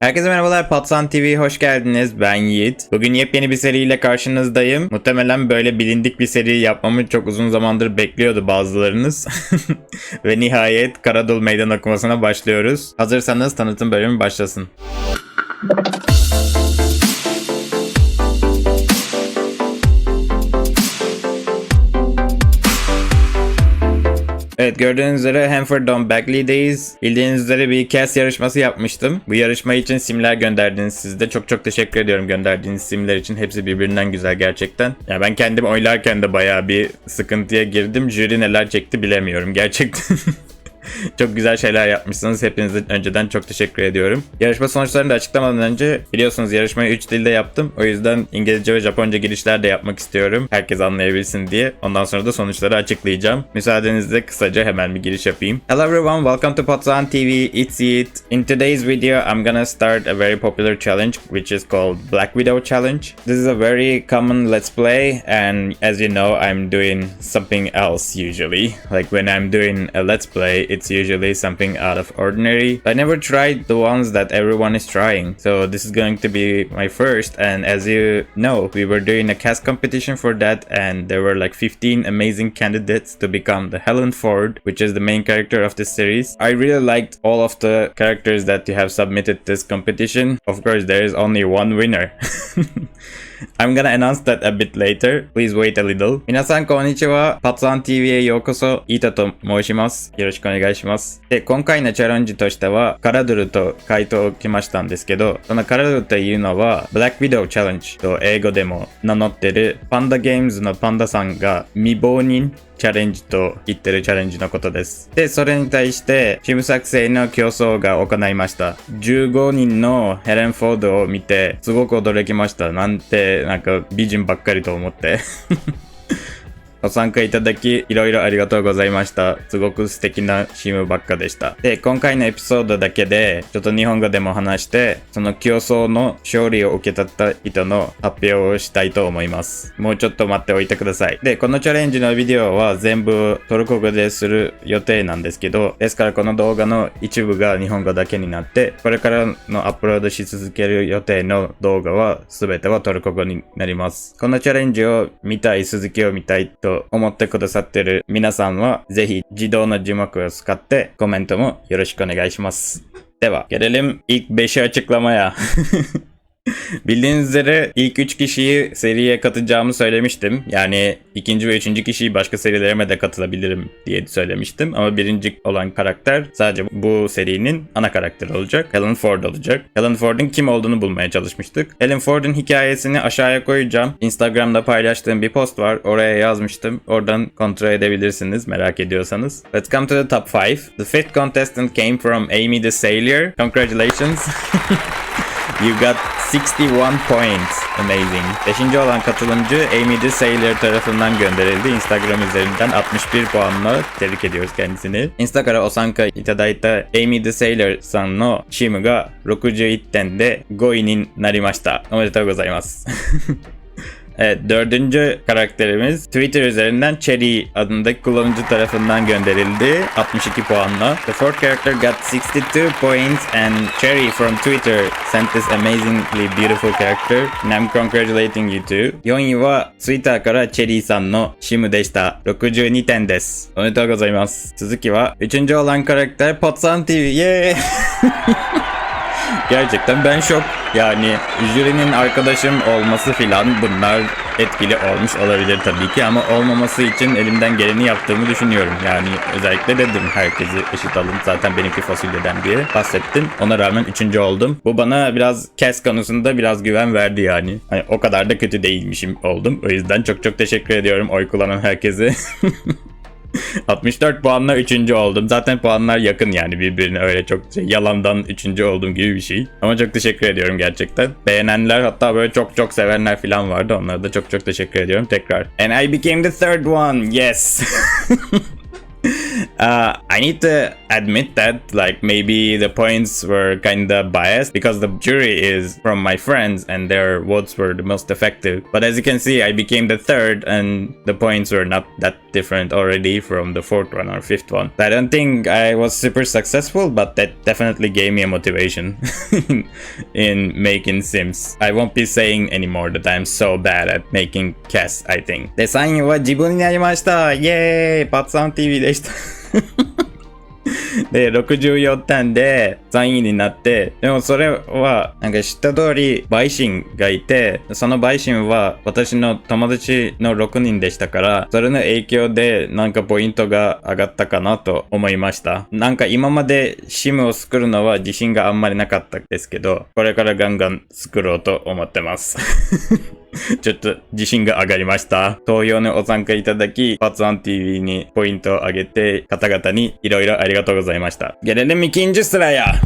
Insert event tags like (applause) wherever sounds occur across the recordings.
Herkese merhabalar Patsan TV'ye hoş geldiniz. Ben Yiğit. Bugün yepyeni bir seriyle karşınızdayım. Muhtemelen böyle bilindik bir seri yapmamı çok uzun zamandır bekliyordu bazılarınız. (laughs) Ve nihayet Karadul Meydan okumasına başlıyoruz. Hazırsanız tanıtım bölümü başlasın. Evet gördüğünüz üzere Hanford Bagley'deyiz. Bildiğiniz üzere bir cast yarışması yapmıştım. Bu yarışma için simler gönderdiniz siz de. Çok çok teşekkür ediyorum gönderdiğiniz simler için. Hepsi birbirinden güzel gerçekten. Ya ben kendim oylarken de bayağı bir sıkıntıya girdim. Jüri neler çekti bilemiyorum gerçekten. (laughs) çok güzel şeyler yapmışsınız. Hepinize önceden çok teşekkür ediyorum. Yarışma sonuçlarını da açıklamadan önce biliyorsunuz yarışmayı 3 dilde yaptım. O yüzden İngilizce ve Japonca girişler de yapmak istiyorum. Herkes anlayabilsin diye. Ondan sonra da sonuçları açıklayacağım. Müsaadenizle kısaca hemen bir giriş yapayım. Hello everyone, welcome to Potsan TV. It's Yiğit. In today's video, I'm gonna start a very popular challenge which is called Black Widow Challenge. This is a very common let's play and as you know, I'm doing something else usually. Like when I'm doing a let's play, it's usually something out of ordinary. I never tried the ones that everyone is trying, so this is going to be my first. And as you know, we were doing a cast competition for that, and there were like 15 amazing candidates to become the Helen Ford, which is the main character of this series. I really liked all of the characters that you have submitted this competition. Of course, there is only one winner. (laughs) I'm gonna announce that a bit later. Please wait a little. 皆さんこんにちは。パツアン TV へようこそ。イータと申します。よろしくお願いします。で、今回のチャレンジとしては、カラドルと回答来ましたんですけど、そのカラドルというのは、ブラックビデオチャレンジと英語でも名乗ってる、パンダゲームズのパンダさんが未亡人チャレンジと言ってるチャレンジのことです。で、それに対して、チーム作成の競争が行いました。15人のヘレン・フォードを見て、すごく驚きました。なんて、なんか美人ばっかりと思って。(laughs) ご参加いただき、いろいろありがとうございました。すごく素敵なチームばっかでした。で、今回のエピソードだけで、ちょっと日本語でも話して、その競争の勝利を受け取った人の発表をしたいと思います。もうちょっと待っておいてください。で、このチャレンジのビデオは全部トルコ語でする予定なんですけど、ですからこの動画の一部が日本語だけになって、これからのアップロードし続ける予定の動画は全てはトルコ語になります。このチャレンジを見たい、続きを見たいと思ってくださってる皆さんは、ぜひ自動の字幕を使ってコメントもよろしくお願いします。では、gelelim ilk 5'i açıklamaya. Bildiğiniz üzere ilk 3 kişiyi seriye katacağımı söylemiştim. Yani ikinci ve üçüncü kişiyi başka serilerime de katılabilirim diye söylemiştim. Ama birinci olan karakter sadece bu serinin ana karakteri olacak. Helen Ford olacak. Helen Ford'un kim olduğunu bulmaya çalışmıştık. Helen Ford'un hikayesini aşağıya koyacağım. Instagram'da paylaştığım bir post var. Oraya yazmıştım. Oradan kontrol edebilirsiniz merak ediyorsanız. Let's come to the top 5. The fifth contestant came from Amy the Sailor. Congratulations. (laughs) You got 61 points. Amazing. Beşinci olan katılımcı Amy the Sailor tarafından gönderildi. Instagram üzerinden 61 puanla tebrik ediyoruz kendisini. Instagram お参加いただいた Amy the Sailor さんのチームが61点で5位になりました。おめでとうございます。 (laughs) Evet dördüncü karakterimiz Twitter üzerinden Cherry adındaki kullanıcı tarafından gönderildi 62 puanla. The fourth character got 62 points and Cherry from Twitter sent this amazingly beautiful character and I'm congratulating you too. 4位は Twitter からチェリーさんのシムでした。62点です。おめでとうございます。続きは Üçüncü olan karakter Potsan TV. Yeee! (laughs) Gerçekten ben şok. Yani jürinin arkadaşım olması filan bunlar etkili olmuş olabilir tabii ki ama olmaması için elimden geleni yaptığımı düşünüyorum. Yani özellikle dedim herkesi eşit alın zaten benimki fasulyeden diye bahsettim. Ona rağmen üçüncü oldum. Bu bana biraz kes konusunda biraz güven verdi yani. Hani o kadar da kötü değilmişim oldum. O yüzden çok çok teşekkür ediyorum oy kullanan herkese. (laughs) (laughs) 64 puanla 3. oldum. Zaten puanlar yakın yani birbirine öyle çok şey, yalandan 3. oldum gibi bir şey. Ama çok teşekkür ediyorum gerçekten. Beğenenler hatta böyle çok çok sevenler falan vardı. Onlara da çok çok teşekkür ediyorum tekrar. And I became the third one. Yes. (laughs) (laughs) Uh, I need to admit that, like, maybe the points were kind of biased because the jury is from my friends and their votes were the most effective. But as you can see, I became the third and the points were not that different already from the fourth one or fifth one. I don't think I was super successful, but that definitely gave me a motivation (laughs) in making Sims. I won't be saying anymore that I'm so bad at making casts, I think. で、3位は自分になりましたイエーイパツアン TV で でした。(laughs) で、64点で3位になって、でもそれは、なんか知った通り、バイシンがいて、そのバイシンは私の友達の6人でしたから、それの影響でなんかポイントが上がったかなと思いました。なんか今までシムを作るのは自信があんまりなかったですけど、これからガンガン作ろうと思ってます。(laughs) ちょっと自信が上がりました。投票にお参加いただき、パツワン TV にポイントを上げて、方々にいろいろありがとうございました。ゲレレミ (laughs) キンジュスラや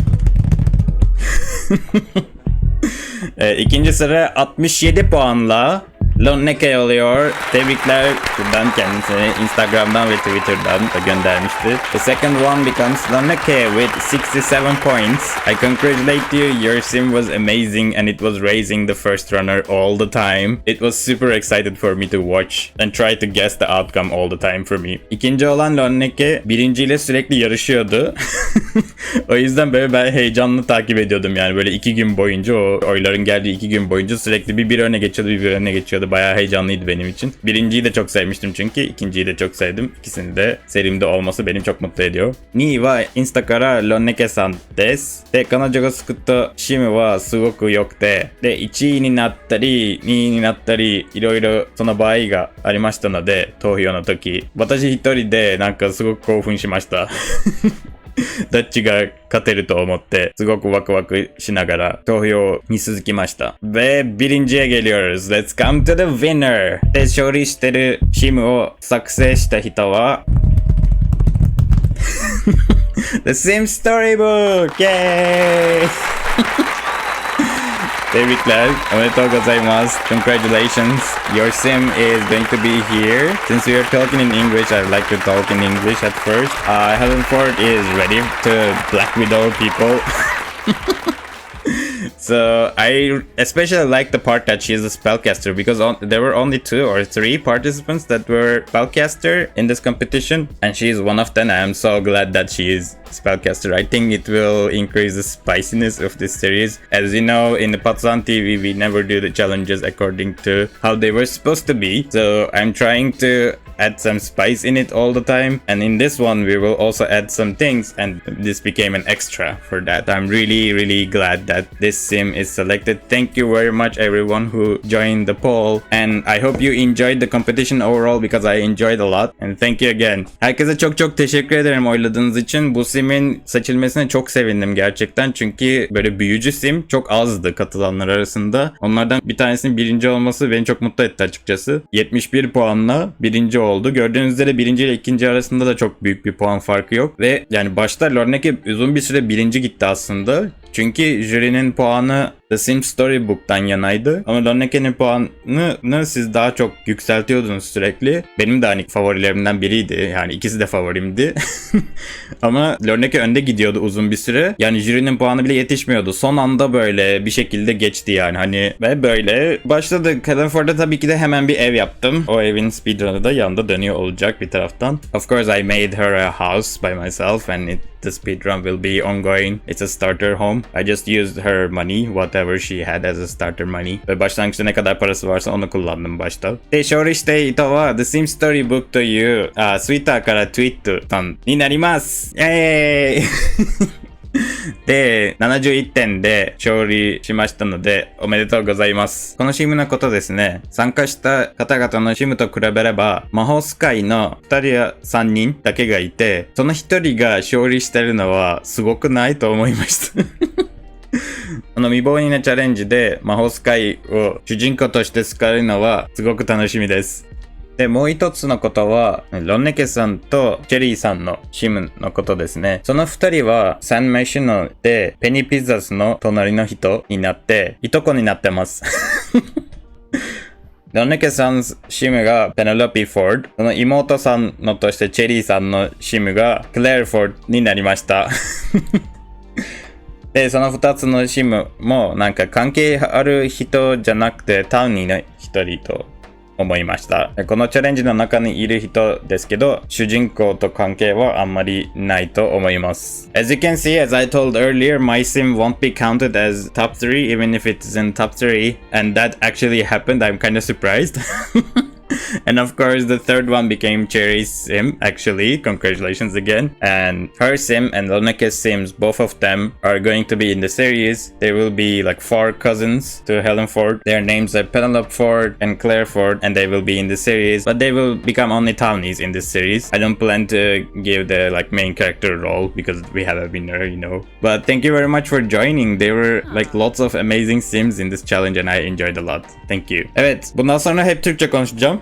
e, ikinci sıra 67 puanla Lonneke oluyor. Tebrikler. Şuradan kendisine Instagram'dan ve Twitter'dan da göndermişti. The second one becomes Lonneke with 67 points. I congratulate you. Your sim was amazing and it was raising the first runner all the time. It was super excited for me to watch and try to guess the outcome all the time for me. İkinci olan Lonneke birinciyle sürekli yarışıyordu. (laughs) o yüzden böyle ben heyecanlı takip ediyordum yani böyle iki gün boyunca o oyların geldiği iki gün boyunca sürekli bir bir öne geçiyordu bir bir öne geçiyordu. Bayağı heyecanlıydı benim için. Birinciyi de çok sevmiştim çünkü ikinciyi de çok sevdim. İkisini de serimde olması beni çok mutlu ediyor. 2位はインスタからロンネケさんです。で、彼女が作ったシムはすごく良くて、で、1位になったり、2位になったり、いろいろその場合がありましたので、投票の時、私一人でなんかすごく興奮しました。どっちが勝てると思って、すごくワクワクしながら投票に続きました。で、birinciye geliyoruz. Let's come to the winner! で、勝利してるシムを作成した人は、The Sim Storybook! Yay! David Clegg, omedetou gozaimasu. Congratulations. Your sim is going to be here. Since we are talking in English, I'd like to talk in English at first. Uh, Helen Ford is ready to Black Widow people. (laughs) So I especially like the part that she is a spellcaster because on, there were only two or three participants that were spellcaster in this competition, and she is one of them. I am so glad that she is spellcaster. I think it will increase the spiciness of this series. As you know, in the Patsan TV, we never do the challenges according to how they were supposed to be. So I'm trying to add some spice in it all the time. And in this one, we will also add some things, and this became an extra for that. I'm really, really glad that this sim is selected. Thank you very much, everyone who joined the poll. And I hope you enjoyed the competition overall because I enjoyed a lot. And thank you again. Herkese çok çok teşekkür ederim oyladığınız için. Bu simin seçilmesine çok sevindim gerçekten. Çünkü böyle büyücü sim çok azdı katılanlar arasında. Onlardan bir tanesinin birinci olması beni çok mutlu etti açıkçası. 71 puanla birinci oldu. Gördüğünüz üzere birinci ile ikinci arasında da çok büyük bir puan farkı yok. Ve yani başta Lorneke uzun bir süre birinci gitti aslında. Çünkü jürinin puanı The Sims Storybook'tan yanaydı. Ama Lonneke'nin puanını siz daha çok yükseltiyordunuz sürekli. Benim de hani favorilerimden biriydi. Yani ikisi de favorimdi. (laughs) Ama Lorneke önde gidiyordu uzun bir süre. Yani jürinin puanı bile yetişmiyordu. Son anda böyle bir şekilde geçti yani. Hani ve böyle başladı. California'da tabii ki de hemen bir ev yaptım. O evin speedrun'ı da yanda dönüyor olacak bir taraftan. Of course I made her a house by myself and it the speedrun will be ongoing. It's a starter home. I just used her money, whatever she had as a starter money. Ve başlangıçta ne kadar parası varsa onu kullandım başta. で、勝利した人は The Sim Storybook というあ Twitter からツイートさんになりますイェーイ (laughs) (laughs) で、71点で勝利しましたので、おめでとうございます。このシムのことですね、参加した方々のシムと比べれば、魔法使いの2人や3人だけがいて、その1人が勝利してるのはすごくないと思いました。(laughs) この未亡人のチャレンジで魔法使いを主人公として使えるのはすごく楽しみです。で、もう一つのことは、ロンネケさんとチェリーさんのシムのことですね。その二人はサンメシュノでペニピザスの隣の人になって、いとこになってます。(laughs) 野中さんシムがペネロピー・フォード、その妹さんのとしてチェリーさんのシムがクレア・フォードになりました。(laughs) で、その二つのシムもなんか関係ある人じゃなくてタウンにの一人と思いました。このチャレンジの中にいる人ですけど、主人公と関係はあんまりないと思います。As you can see, as I told earlier, my sim won't be counted as top 3 even if it's in top 3. And that actually happened. I'm kind of surprised. (laughs) (laughs) and of course, the third one became Cherry's sim, actually. Congratulations again. And her sim and Loneke's sims, both of them are going to be in the series. They will be like four cousins to Helen Ford. Their names are Penelope Ford and Claire Ford, and they will be in the series. But they will become only townies in this series. I don't plan to give the like main character role because we have a winner, you know. But thank you very much for joining. There were like lots of amazing sims in this challenge and I enjoyed a lot. Thank you. Evet, bundan sonra hep Türkçe konuşacağım.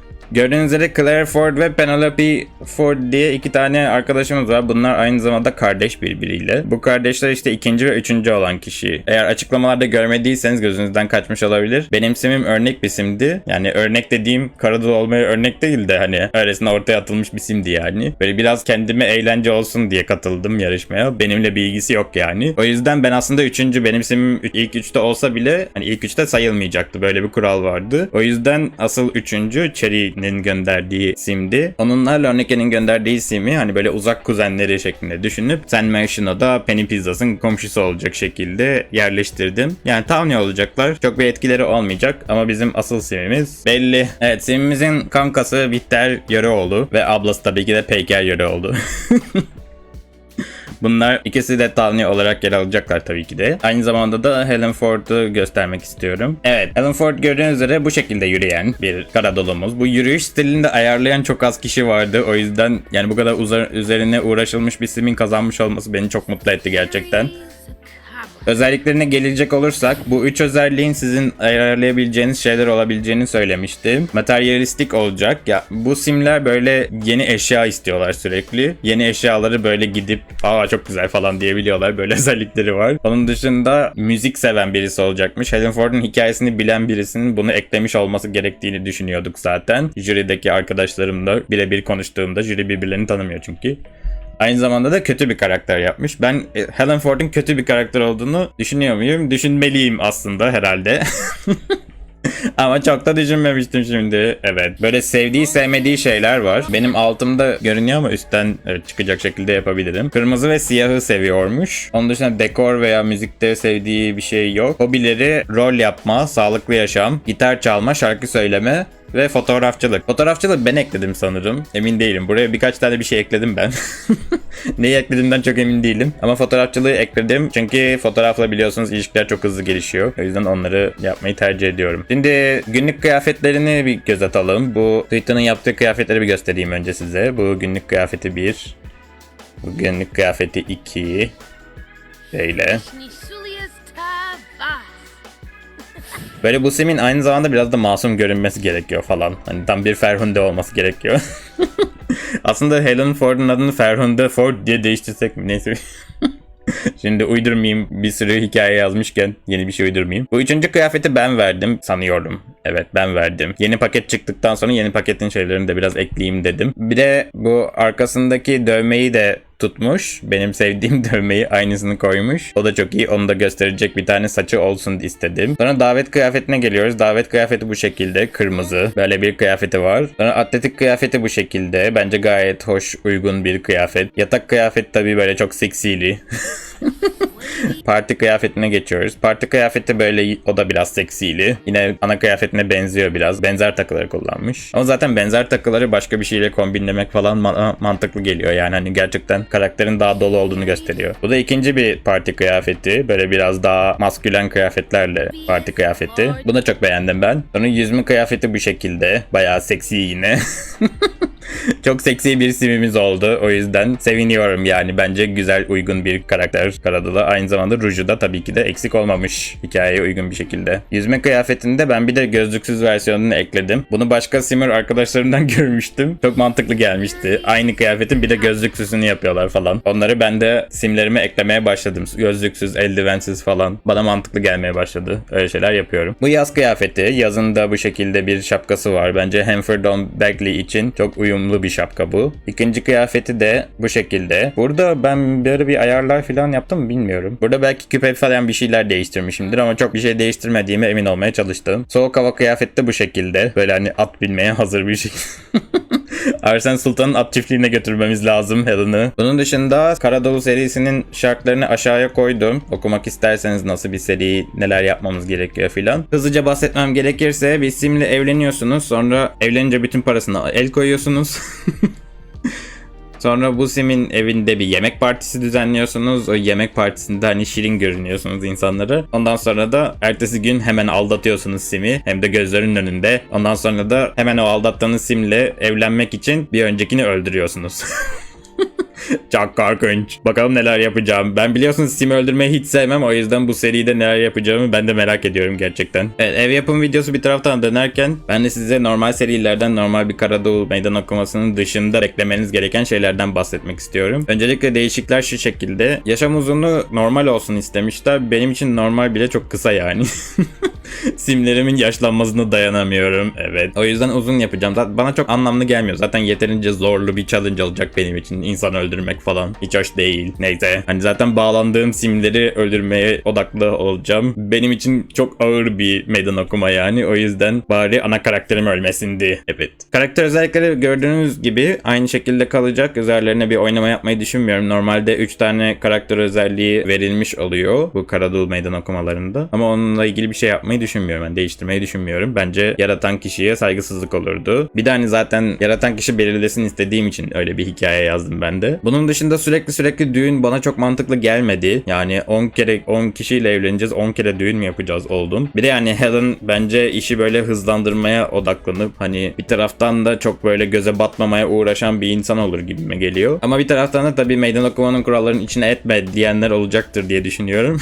Gördüğünüz üzere Claire Ford ve Penelope Ford diye iki tane arkadaşımız var. Bunlar aynı zamanda kardeş birbiriyle. Bu kardeşler işte ikinci ve üçüncü olan kişi. Eğer açıklamalarda görmediyseniz gözünüzden kaçmış olabilir. Benim simim örnek bir simdi. Yani örnek dediğim Karadolu olmaya örnek değil de hani öylesine ortaya atılmış bir simdi yani. Böyle biraz kendime eğlence olsun diye katıldım yarışmaya. Benimle bir ilgisi yok yani. O yüzden ben aslında üçüncü benim simim ilk üçte olsa bile hani ilk üçte sayılmayacaktı. Böyle bir kural vardı. O yüzden asıl üçüncü Cherry'nin gönderdiği simdi. Onunla Lorneke'nin gönderdiği simi hani böyle uzak kuzenleri şeklinde düşünüp Sen Mansion'a da Penny Pizzas'ın komşusu olacak şekilde yerleştirdim. Yani Tawny olacaklar. Çok bir etkileri olmayacak ama bizim asıl simimiz belli. Evet simimizin kankası Bihter Yöreoğlu ve ablası tabii ki de Peyker Yöreoğlu. (laughs) Bunlar ikisi de Tawny olarak yer alacaklar tabii ki de. Aynı zamanda da Helen Ford'u göstermek istiyorum. Evet, Helen Ford gördüğünüz üzere bu şekilde yürüyen bir Karadolumuz. Bu yürüyüş stilini de ayarlayan çok az kişi vardı. O yüzden yani bu kadar üzerine uğraşılmış bir simin kazanmış olması beni çok mutlu etti gerçekten. Özelliklerine gelecek olursak bu üç özelliğin sizin ayarlayabileceğiniz şeyler olabileceğini söylemiştim. Materyalistik olacak. Ya bu simler böyle yeni eşya istiyorlar sürekli. Yeni eşyaları böyle gidip aa çok güzel falan diyebiliyorlar. Böyle (laughs) özellikleri var. Onun dışında müzik seven birisi olacakmış. Helen Ford'un hikayesini bilen birisinin bunu eklemiş olması gerektiğini düşünüyorduk zaten. Jürideki arkadaşlarımla birebir konuştuğumda jüri birbirlerini tanımıyor çünkü. Aynı zamanda da kötü bir karakter yapmış. Ben e, Helen Ford'un kötü bir karakter olduğunu düşünüyor muyum? Düşünmeliyim aslında herhalde. (laughs) Ama çok da düşünmemiştim şimdi. Evet. Böyle sevdiği sevmediği şeyler var. Benim altımda görünüyor ama üstten evet, çıkacak şekilde yapabilirim. Kırmızı ve siyahı seviyormuş. Onun dışında dekor veya müzikte sevdiği bir şey yok. Hobileri rol yapma, sağlıklı yaşam, gitar çalma, şarkı söyleme ve fotoğrafçılık. Fotoğrafçılık ben ekledim sanırım. Emin değilim. Buraya birkaç tane bir şey ekledim ben. (laughs) Neyi eklediğimden çok emin değilim. Ama fotoğrafçılığı ekledim. Çünkü fotoğrafla biliyorsunuz ilişkiler çok hızlı gelişiyor. O yüzden onları yapmayı tercih ediyorum. Şimdi günlük kıyafetlerini bir göz atalım. Bu Twitter'ın yaptığı kıyafetleri bir göstereyim önce size. Bu günlük kıyafeti 1. Bu günlük kıyafeti 2. Böyle. Böyle bu simin aynı zamanda biraz da masum görünmesi gerekiyor falan. Hani tam bir Ferhunde olması gerekiyor. (laughs) Aslında Helen Ford'un adını Ferhunde Ford diye değiştirsek mi? Neyse. (laughs) Şimdi uydurmayayım bir sürü hikaye yazmışken yeni bir şey uydurmayayım. Bu üçüncü kıyafeti ben verdim sanıyorum. Evet ben verdim. Yeni paket çıktıktan sonra yeni paketin şeylerini de biraz ekleyeyim dedim. Bir de bu arkasındaki dövmeyi de tutmuş. Benim sevdiğim (laughs) dövmeyi aynısını koymuş. O da çok iyi. Onu da gösterecek bir tane saçı olsun istedim. Sonra davet kıyafetine geliyoruz. Davet kıyafeti bu şekilde. Kırmızı. Böyle bir kıyafeti var. Sonra atletik kıyafeti bu şekilde. Bence gayet hoş, uygun bir kıyafet. Yatak kıyafet tabii böyle çok seksili. (laughs) Parti kıyafetine geçiyoruz. Parti kıyafeti böyle o da biraz seksili. Yine ana kıyafetine benziyor biraz. Benzer takıları kullanmış. Ama zaten benzer takıları başka bir şeyle kombinlemek falan ma- mantıklı geliyor. Yani hani gerçekten karakterin daha dolu olduğunu gösteriyor. Bu da ikinci bir parti kıyafeti. Böyle biraz daha maskülen kıyafetlerle parti kıyafeti. Bunu da çok beğendim ben. Sonra yüzme kıyafeti bu şekilde. Bayağı seksi yine. (laughs) Çok seksi bir simimiz oldu. O yüzden seviniyorum yani. Bence güzel uygun bir karakter Karadıl'a. Aynı zamanda ruju da tabii ki de eksik olmamış hikayeye uygun bir şekilde. Yüzme kıyafetinde ben bir de gözlüksüz versiyonunu ekledim. Bunu başka simmer arkadaşlarımdan (laughs) görmüştüm. Çok mantıklı gelmişti. Aynı kıyafetin bir de gözlüksüzünü yapıyorlar. Yapıyorlar falan. Onları ben de simlerime eklemeye başladım. Gözlüksüz, eldivensiz falan. Bana mantıklı gelmeye başladı. Öyle şeyler yapıyorum. Bu yaz kıyafeti. Yazında bu şekilde bir şapkası var. Bence Hanfordon Bagley için çok uyumlu bir şapka bu. İkinci kıyafeti de bu şekilde. Burada ben böyle bir ayarlar falan yaptım bilmiyorum. Burada belki küpe falan bir şeyler değiştirmişimdir ama çok bir şey değiştirmediğime emin olmaya çalıştım. Soğuk hava kıyafeti de bu şekilde. Böyle hani at binmeye hazır bir şey. (laughs) Arsen Sultan'ın at çiftliğine götürmemiz lazım Helen'ı. Bunun dışında Karadolu serisinin şartlarını aşağıya koydum. Okumak isterseniz nasıl bir seri, neler yapmamız gerekiyor filan. Hızlıca bahsetmem gerekirse bir simle evleniyorsunuz. Sonra evlenince bütün parasına el koyuyorsunuz. (laughs) Sonra bu simin evinde bir yemek partisi düzenliyorsunuz. O yemek partisinde hani şirin görünüyorsunuz insanlara. Ondan sonra da ertesi gün hemen aldatıyorsunuz simi. Hem de gözlerinin önünde. Ondan sonra da hemen o aldattığınız simle evlenmek için bir öncekini öldürüyorsunuz. (laughs) (laughs) Çok korkunç. Bakalım neler yapacağım. Ben biliyorsunuz Sim'i öldürmeyi hiç sevmem. O yüzden bu seride neler yapacağımı ben de merak ediyorum gerçekten. Evet, ev yapım videosu bir taraftan dönerken ben de size normal serilerden normal bir Karadolu meydan okumasının dışında beklemeniz gereken şeylerden bahsetmek istiyorum. Öncelikle değişiklikler şu şekilde. Yaşam uzunluğu normal olsun istemişler. Benim için normal bile çok kısa yani. (laughs) (laughs) Simlerimin yaşlanmasına dayanamıyorum. Evet. O yüzden uzun yapacağım. Zaten bana çok anlamlı gelmiyor. Zaten yeterince zorlu bir challenge olacak benim için. İnsan öldürmek falan. Hiç hoş değil. Neyse. Hani zaten bağlandığım simleri öldürmeye odaklı olacağım. Benim için çok ağır bir meydan okuma yani. O yüzden bari ana karakterim ölmesindi. Evet. Karakter özellikleri gördüğünüz gibi aynı şekilde kalacak. Üzerlerine bir oynama yapmayı düşünmüyorum. Normalde 3 tane karakter özelliği verilmiş oluyor bu Karadul meydan okumalarında. Ama onunla ilgili bir şey yapmayı düşünmüyorum. Ben değiştirmeyi düşünmüyorum. Bence yaratan kişiye saygısızlık olurdu. Bir de hani zaten yaratan kişi belirlesin istediğim için öyle bir hikaye yazdım ben de. Bunun dışında sürekli sürekli düğün bana çok mantıklı gelmedi. Yani 10 kere 10 kişiyle evleneceğiz 10 kere düğün mü yapacağız oldum. Bir de yani Helen bence işi böyle hızlandırmaya odaklanıp hani bir taraftan da çok böyle göze batmamaya uğraşan bir insan olur gibime geliyor. Ama bir taraftan da tabii meydan okumanın kurallarının içine etme diyenler olacaktır diye düşünüyorum.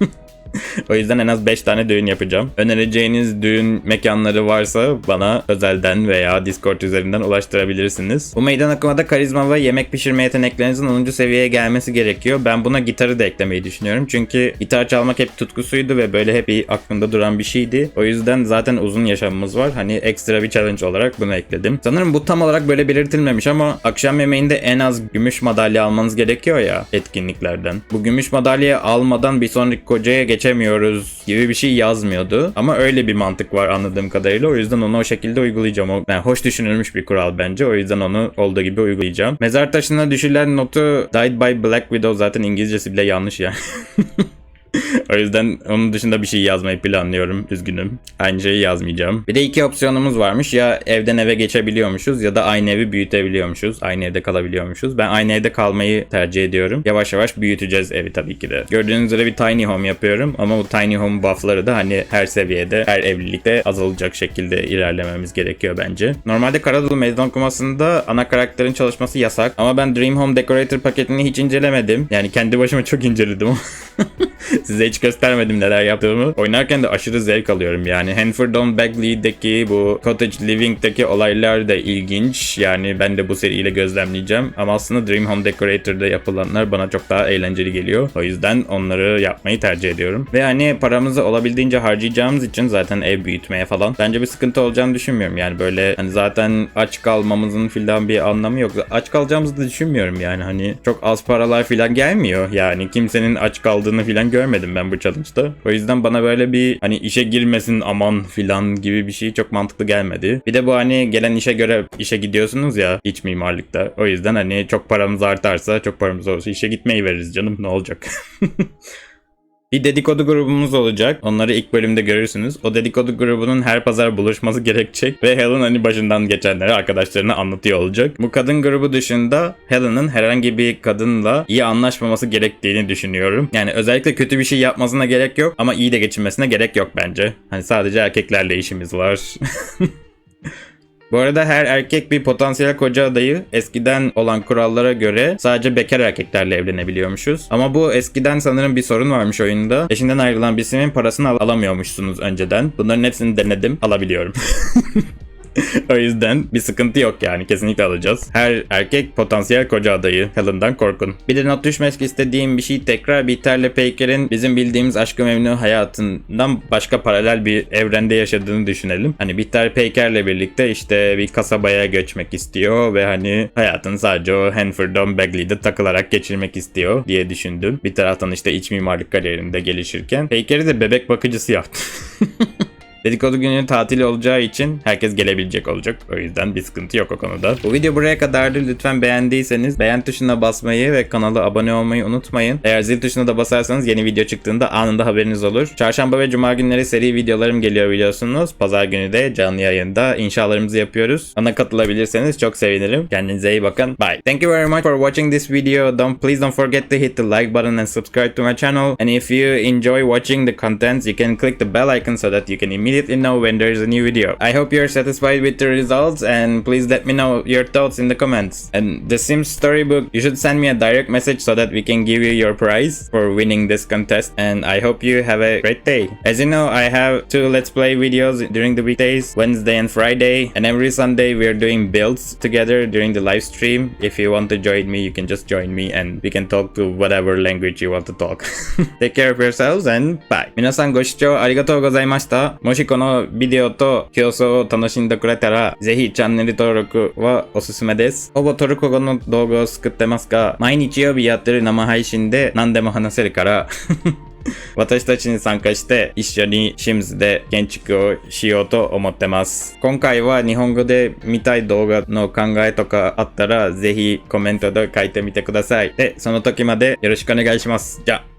(laughs) (laughs) O yüzden en az 5 tane düğün yapacağım. Önereceğiniz düğün mekanları varsa bana özelden veya Discord üzerinden ulaştırabilirsiniz. Bu meydan okumada karizma ve yemek pişirme yeteneklerinizin 10. seviyeye gelmesi gerekiyor. Ben buna gitarı da eklemeyi düşünüyorum. Çünkü gitar çalmak hep tutkusuydu ve böyle hep aklımda duran bir şeydi. O yüzden zaten uzun yaşamımız var. Hani ekstra bir challenge olarak bunu ekledim. Sanırım bu tam olarak böyle belirtilmemiş ama akşam yemeğinde en az gümüş madalya almanız gerekiyor ya etkinliklerden. Bu gümüş madalyayı almadan bir sonraki kocaya geçemiyoruz gibi bir şey yazmıyordu. Ama öyle bir mantık var anladığım kadarıyla. O yüzden onu o şekilde uygulayacağım. O, yani hoş düşünülmüş bir kural bence. O yüzden onu olduğu gibi uygulayacağım. Mezar taşına düşülen notu Died by Black Widow zaten İngilizcesi bile yanlış yani. (laughs) (laughs) o yüzden onun dışında bir şey yazmayı planlıyorum. Üzgünüm. Aynı şeyi yazmayacağım. Bir de iki opsiyonumuz varmış. Ya evden eve geçebiliyormuşuz ya da aynı evi büyütebiliyormuşuz. Aynı evde kalabiliyormuşuz. Ben aynı evde kalmayı tercih ediyorum. Yavaş yavaş büyüteceğiz evi tabii ki de. Gördüğünüz üzere bir tiny home yapıyorum ama bu tiny home buff'ları da hani her seviyede, her evlilikte azalacak şekilde ilerlememiz gerekiyor bence. Normalde Karadolu meydan okumasında ana karakterin çalışması yasak ama ben Dream Home Decorator paketini hiç incelemedim. Yani kendi başıma çok inceledim. (laughs) Size hiç göstermedim neler yaptığımı. Oynarken de aşırı zevk alıyorum yani. Hanfordon Bagley'deki bu Cottage Living'deki olaylar da ilginç. Yani ben de bu seriyle gözlemleyeceğim. Ama aslında Dream Home Decorator'da yapılanlar bana çok daha eğlenceli geliyor. O yüzden onları yapmayı tercih ediyorum. Ve hani paramızı olabildiğince harcayacağımız için zaten ev büyütmeye falan bence bir sıkıntı olacağını düşünmüyorum. Yani böyle hani zaten aç kalmamızın filan bir anlamı yok. Aç kalacağımızı da düşünmüyorum yani hani çok az paralar filan gelmiyor. Yani kimsenin aç kaldığını filan görmedim ben bu challenge'da. O yüzden bana böyle bir hani işe girmesin aman filan gibi bir şey çok mantıklı gelmedi. Bir de bu hani gelen işe göre işe gidiyorsunuz ya iç mimarlıkta. O yüzden hani çok paramız artarsa çok paramız olursa işe gitmeyi veririz canım ne olacak. (laughs) Bir dedikodu grubumuz olacak. Onları ilk bölümde görürsünüz. O dedikodu grubunun her pazar buluşması gerekecek. Ve Helen hani başından geçenleri arkadaşlarına anlatıyor olacak. Bu kadın grubu dışında Helen'ın herhangi bir kadınla iyi anlaşmaması gerektiğini düşünüyorum. Yani özellikle kötü bir şey yapmasına gerek yok. Ama iyi de geçinmesine gerek yok bence. Hani sadece erkeklerle işimiz var. (laughs) Bu arada her erkek bir potansiyel koca adayı eskiden olan kurallara göre sadece bekar erkeklerle evlenebiliyormuşuz. Ama bu eskiden sanırım bir sorun varmış oyunda. Eşinden ayrılan birisinin parasını al- alamıyormuşsunuz önceden. Bunların hepsini denedim. Alabiliyorum. (laughs) (laughs) o yüzden bir sıkıntı yok yani kesinlikle alacağız. Her erkek potansiyel koca adayı. Helen'dan korkun. Bir de not düşmek istediğim bir şey tekrar Bihter'le Peyker'in bizim bildiğimiz aşkı memnu hayatından başka paralel bir evrende yaşadığını düşünelim. Hani Bihter Peyker'le birlikte işte bir kasabaya göçmek istiyor ve hani hayatını sadece o Hanford'dan Bagley'de takılarak geçirmek istiyor diye düşündüm. Bir taraftan işte iç mimarlık kariyerinde gelişirken Peyker'i de bebek bakıcısı yaptı. (laughs) Dedikodu günü tatil olacağı için herkes gelebilecek olacak. O yüzden bir sıkıntı yok o konuda. Bu video buraya kadardı. Lütfen beğendiyseniz beğen tuşuna basmayı ve kanala abone olmayı unutmayın. Eğer zil tuşuna da basarsanız yeni video çıktığında anında haberiniz olur. Çarşamba ve cuma günleri seri videolarım geliyor biliyorsunuz. Pazar günü de canlı yayında inşalarımızı yapıyoruz. Ona katılabilirseniz çok sevinirim. Kendinize iyi bakın. Bye. Thank you very much for watching this video. Don't please don't forget to hit the like button and subscribe to my channel. And if you enjoy watching the contents, you can click the bell icon so that you can immediately know when there's a new video. I hope you're satisfied with the results and please let me know your thoughts in the comments. And the Sims storybook, you should send me a direct message so that we can give you your prize for winning this contest. And I hope you have a great day. As you know, I have two Let's Play videos during the weekdays, Wednesday and Friday. And every Sunday we are doing builds together during the live stream. If you want to join me, you can just join me and we can talk to whatever language you want to talk. (laughs) Take care of yourselves and bye. 皆さんご視聴ありがとうございました。も しこのビデオと競争を楽しんでくれたら、ぜひチャンネル登録はおすすめです。ほぼトルコ語の動画を作ってますが、毎日曜日やってる生配信で何でも話せるから、(laughs) 私たちに参加して一緒にシムズで建築をしようと思ってます。今回は日本語で見たい動画の考えとかあったらぜひコメントで書いてみてください。で、その時までよろしくお願いします。じゃあ。